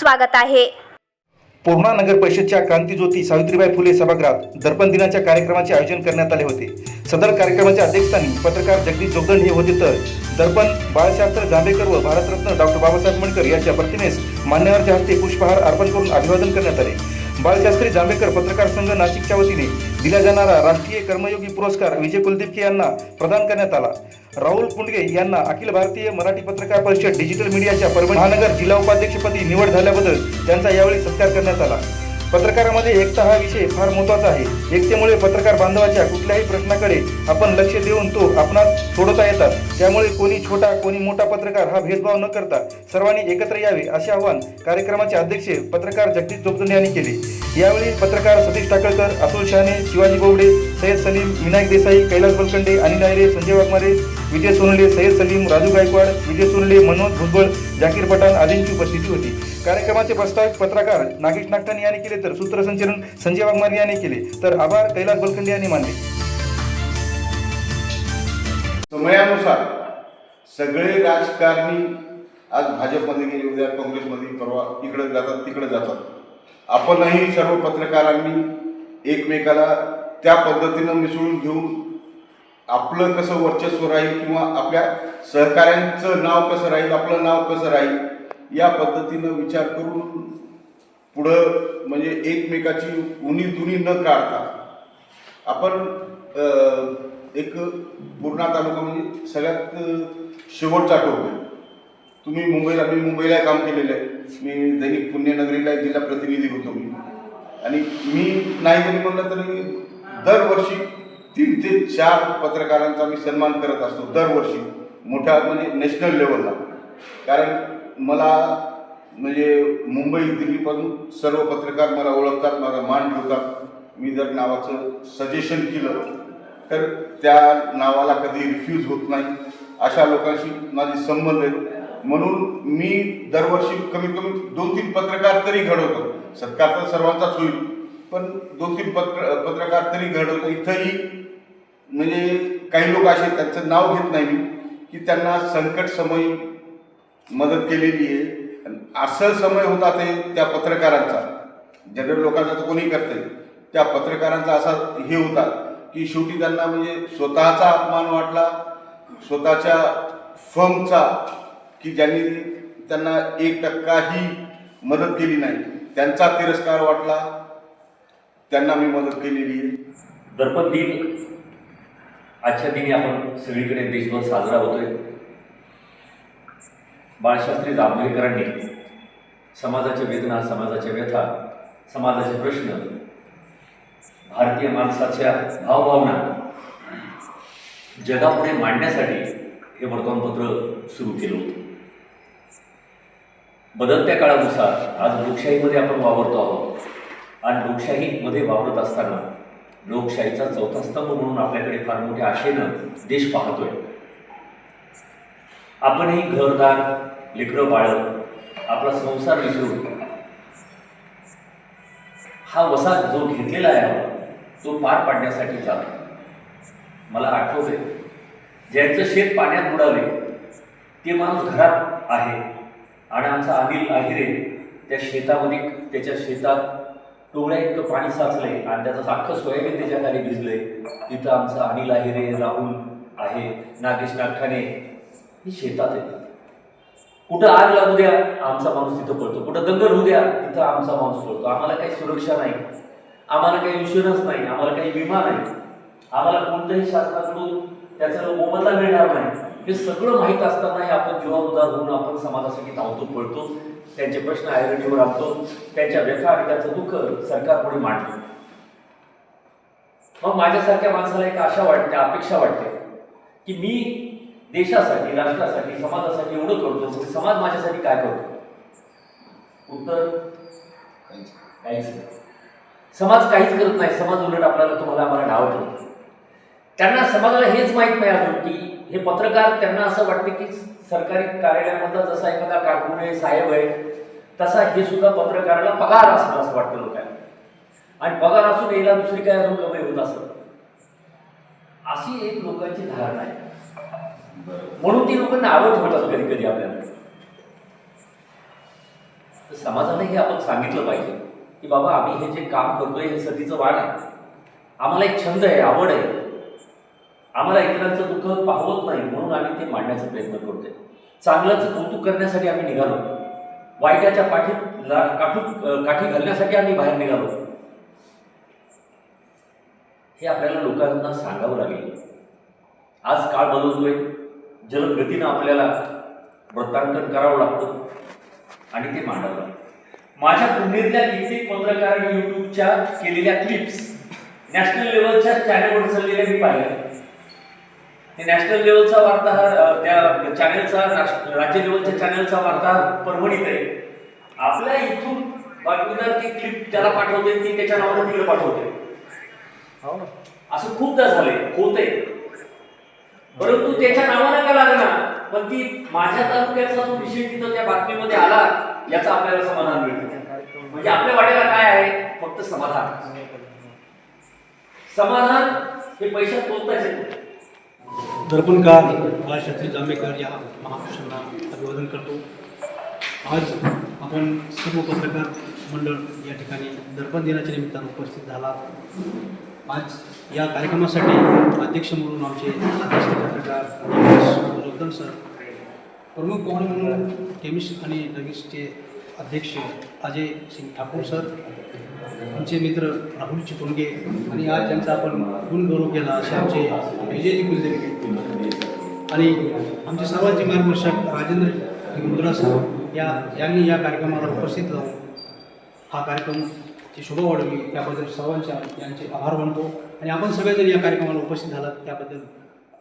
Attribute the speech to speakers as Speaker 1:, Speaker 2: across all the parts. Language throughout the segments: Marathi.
Speaker 1: स्वागत आहे.
Speaker 2: पूर्णा नगर परिषदच्या क्रांतीज्योती सावित्रीबाई फुले सभागृहात दर्पण दिनाच्या कार्यक्रमाचे आयोजन करण्यात आले होते. सदर कार्यक्रमाच्या अध्यक्षस्थानी पत्रकार जगदीश जोगदंड हे होते तर दर्पण बाळशास्त्र जांभेकर व भारतरत्न डॉक्टर बाबासाहेब आंबेडकर यांच्या प्रतिमेस मान्यवरच्या हस्ते पुष्पहार अर्पण करून अभिवादन करण्यात आले. बाळशास्त्री जांभेकर पत्रकार संघ नाशिकच्या वतीने दिला जाणारा राष्ट्रीय कर्मयोगी पुरस्कार विजय कुलदीपके यांना प्रदान करण्यात आला. राहुल पुंडगे यांना अखिल भारतीय मराठी पत्रकार परिषद डिजिटल मीडियाच्या परभणी महानगर जिल्हा उपाध्यक्षपदी निवड झाल्याबद्दल त्यांचा यावेळी सत्कार करण्यात आला. पत्रकारामध्ये एकता हा विषय फार महत्त्वाचा आहे. एकतेमुळे पत्रकार बांधवाच्या कुठल्याही प्रश्नाकडे आपण लक्ष देऊन तो आपणास सोडवता येतात. त्यामुळे कोणी छोटा कोणी मोठा पत्रकार हा भेदभाव न करता सर्वांनी एकत्र यावे असे आवाहन कार्यक्रमाचे अध्यक्ष पत्रकार जगदीश जोगदंडे यांनी केले. यावेळी पत्रकार सतीश टाकळकर अतुल शहाणे शिवाजी बोबडे सय्यद सलीम विनायक देसाई कैलास बलकंडे अनिल नायरे संजय वाघमारे विजय सोनले सय्यद सलीम राजू गायकवाड विजय सोनले मनोज भुजबळ जाकीर पठाण आदींची उपस्थिती होती. कार्यक्रमाचे प्रस्तावित पत्रकार नागेश नागठाणे यांनी केले तर सूत्रसंचलन संजय वाघमारे यांनी केले. तर आभार कैलास बलकंडे यांनी मानले.
Speaker 3: समयानुसार सगळे राजकारणी आज भाजपमध्ये गेले उद्या काँग्रेसमध्ये परवा इकडे जातात तिकडे जातात. आपणही सर्व पत्रकारांनी एकमेकाला त्या पद्धतीनं मिसळून घेऊन आपलं कसं वर्चस्व राहील किंवा आपल्या सहकाऱ्यांचं नाव कसं राहील आपलं नाव कसं राहील या पद्धतीनं विचार करून पुढं म्हणजे एकमेकाची उणी दुनी न काढता आपण एक पूर्णा तालुका म्हणजे सगळ्यात शेवटचा टोक आहे. तुम्ही मुंबईला मी मुंबईला काम केलेलं आहे. मी दैनिक पुण्यनगरीला जिल्हा प्रतिनिधी होतो मी. आणि मी नाही जरी म्हणलं तरी दरवर्षी तीन ते चार पत्रकारांचा मी सन्मान करत असतो दरवर्षी. मोठ्या म्हणजे नॅशनल लेवलला कारण मला म्हणजे मुंबई दिल्लीपासून सर्व पत्रकार मला ओळखतात मला मान ठेवतात. मी जर नावाचं सजेशन केलं तर त्या नावाला कधी रिफ्यूज होत नाही. अशा लोकांशी माझे संबंध आहेत म्हणून मी दरवर्षी कमीत कमी दोन तीन पत्रकार तरी घडवतो. सत्कार तर सर्वांचाच होईल पण दोन तीन पत्र पत्रकार तरी घडवतो. इथंही म्हणजे काही लोक असे त्यांचं नाव घेत नाही मी की त्यांना संकट समयी मदत केलेली आहे. असं समय होता ते त्या पत्रकारांचा. जनरल लोकांचा तर कोणी करते त्या पत्रकारांचा असा हे होता की शेवटी त्यांना म्हणजे स्वतःचा अपमान वाटला स्वतःच्या फर्मचा की ज्यांनी त्यांना एक टक्काही मदत केली नाही त्यांचा तिरस्कार वाटला त्यांना मी मदत केलेली आहे.
Speaker 4: दर्पण दिन आजच्या दिनी आपण सगळीकडे देशभर साजरा होतोय. बाळशास्त्री जांभेकरांनी समाजाच्या वेदना समाजाच्या व्यथा समाजाचे प्रश्न भारतीय माणसाच्या भावभावना जगापुढे मांडण्यासाठी हे वर्तमानपत्र सुरू केलं होतं. बदलत्या काळानुसार आज लोकशाहीमध्ये आपण वावरतो आहोत. आणि लोकशाहीमध्ये वावरत असताना लोकशाहीचा चौथा स्तंभ म्हणून आपल्याकडे फार मोठ्या आशेनं देश पाहतोय. आपणही घरदार लेकरं बाळ आपला संसार विसरून हा वसा जो घेतलेला आहे तो पार पाडण्यासाठी जातो. मला आठवले ज्यांचं शेत पाण्यात बुडाले ते माणूस घरात आहे आणि आमचा अनिल आहिरे त्या शेतामध्ये त्याच्या शेतात टोळ्या इतकं पाणी साचलंय आणि त्याचं साखं सोयाबीन त्याच्याखाली भिजलंय. तिथं आमचा अनिल आहिरे राहुल आहे नागेश नागठाणे ही शेतात येते कुठं आग लागू द्या आमचा माणूस तिथं पडतो. कुठं दंगल होऊ द्या तिथं आमचा माणूस पडतो. आम्हाला काही सुरक्षा नाही. आम्हाला काही इन्शुरन्स नाही. आम्हाला काही विमा नाही. आम्हाला कोणत्याही शासनाकडून त्याचं मोबदला मिळणार नाही. हे सगळं माहीत असतानाही आपण जबाबदार होऊन आपण समाजासाठी धावतो पळतो. त्यांचे प्रश्न आयरडीवर आणतो. त्यांच्या व्यथा आणि त्याचं दुःख सरकारपुढे मांडतो. मग माझ्यासारख्या माणसाला एक आशा वाटते अपेक्षा वाटते की मी देशासाठी राष्ट्रासाठी समाजासाठी एवढं करतो समाज माझ्यासाठी काय करतो? उत्तर? काहीच समाज काहीच करत नाही. समाज उलट आपल्याला तुम्हाला आम्हाला डावतो. त्यांना समाजाला हेच माहीत नाही अजून की हे पत्रकार त्यांना असं वाटते की सरकारी कार्यालयामधला जसा एखादा कारकून आहे साहेब आहे तसा हे सुद्धा पत्रकाराला पगार असतो असं वाटतं लोकांना. आणि पगार असून यायला दुसरी काय अजून कमाई होत असत अशी एक लोकांची धारणा आहे. म्हणून ती लोकांना आवड ठेवतात कधी कधी आपल्याला. तर समाजाला हे आपण सांगितलं पाहिजे की बाबा आम्ही हे जे काम करतोय हे सतीचं वाण आहे. आम्हाला एक छंद आहे आवड आहे. आम्हाला इतरांचं दुःख पाहवत नाही म्हणून आम्ही ते मांडण्याचा प्रयत्न करतोय. चांगलंच कौतुक करण्यासाठी आम्ही निघालो. वाईटाच्या पाठीत काठू काठी घालण्यासाठी आम्ही बाहेर निघालो. हे आपल्याला लोकांना सांगावं लागेल. आज काळ बदलतोय. जलद गतीनं आपल्याला वृत्तांकन करावं लागतं आणि ते मांडावं लागतं. माझ्या पुणेतल्या कित्येक पत्रकार युट्यूबच्या केलेल्या क्लिप्स नॅशनल लेवलच्या चॅनलवर चाललेल्या मी पाहिल्या. नॅशनल लेवलचा वार्ताहर त्या चॅनलचा राज्य लेवलच्या चॅनलचा वार्ताहर परभणीत आहे. आपल्या इथून बातमीदार ती क्लिप त्याला पाठवते ती त्याच्या नावाने तिकडे पाठवते. असं खूपदा झाले होते परंतु त्याच्या नावानं का लागणार? पण ती माझ्या तालुक्याचा जो विषय तिथं त्या बातमीमध्ये आला याचं आपल्याला समाधान मिळतं. म्हणजे आपल्या वाट्याला काय आहे? फक्त समाधान. समाधान हे पैशात बोलताच येत.
Speaker 1: दर्पणकार बाळशास्त्री जांभेकर या महापुरुषांना अभिवादन करतो. आज आपण सर्व पत्रकार मंडळ या ठिकाणी दर्पण दिनाच्या निमित्तानं उपस्थित झाला. आज या कार्यक्रमासाठी अध्यक्ष म्हणून आमचे अध्यक्ष पत्रकार रमेश सर प्रमुख पाहुणे म्हणून केमिस्ट आणि लगेचचे अध्यक्ष अजय सिंग ठाकूर सर आमचे मित्र राहुल चिपळुणगे आणि आज ज्यांचा आपण गुणगौरव केला असे आमचे विजयजी कुलदेवी आणि आमचे सर्वांचे मार्गदर्शक राजेंद्र मुद्रा साहेब या यांनी या कार्यक्रमाला उपस्थित राहून हा कार्यक्रमची शोभा वाढवली त्याबद्दल सर्वांच्या यांचे आभार मानतो. आणि आपण सगळेजण या कार्यक्रमाला उपस्थित झालात त्याबद्दल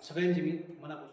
Speaker 1: सगळ्यांचे मी मनापासून